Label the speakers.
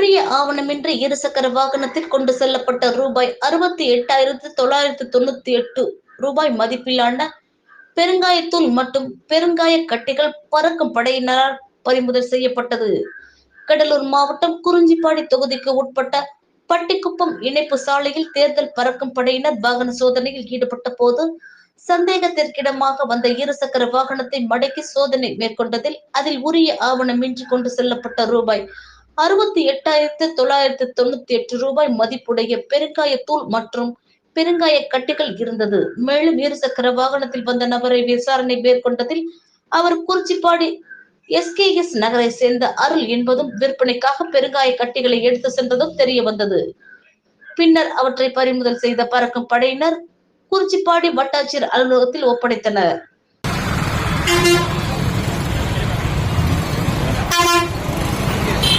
Speaker 1: உரிய ஆவணமின்றி இருசக்கர வாகனத்தில் கொண்டு செல்லப்பட்ட ரூபாய் அறுபத்தி எட்டாயிரத்து தொள்ளாயிரத்து தொண்ணூத்தி எட்டு ரூபாய் மதிப்பிலான பெருங்காயத்தூள் மற்றும் பெருங்காய கட்டிகள் பறக்கும் படையினரால் பறிமுதல் செய்யப்பட்டது. கடலூர் மாவட்டம் குறிஞ்சிப்பாடி தொகுதிக்கு உட்பட்ட பட்டிக்குப்பம் இணைப்பு சாலையில் தேர்தல் பறக்கும் படையினர் வாகன சோதனையில் ஈடுபட்ட போது சந்தேகத்திற்கிடமாக வந்த இருசக்கர வாகனத்தை மடக்கி சோதனை மேற்கொண்டதில் அதில் உரிய ஆவணமின்றி கொண்டு செல்லப்பட்ட ரூபாய் அறுபத்தி எட்டாயிரத்து தொள்ளாயிரத்து தொண்ணூத்தி எட்டு ரூபாய் மதிப்புடைய பெருங்காயத்தூள் மற்றும் பெருங்காய கட்டிகள் இருந்தது. மேலும் இருசக்கர வாகனத்தில் வந்த நபரை விசாரணை மேற்கொண்டதில் அவர் குறிச்சிப்பாடி எஸ்கேஎஸ் நகரை சேர்ந்த அருள் என்பதும் விற்பனைக்காக பெருங்காய கட்டிகளை எடுத்து சென்றதும் தெரிய வந்தது. பின்னர் அவற்றை பறிமுதல் செய்த பறக்கும் படையினர் குறிச்சிப்பாடி வட்டாட்சியர் அலுவலகத்தில் ஒப்படைத்தனர்.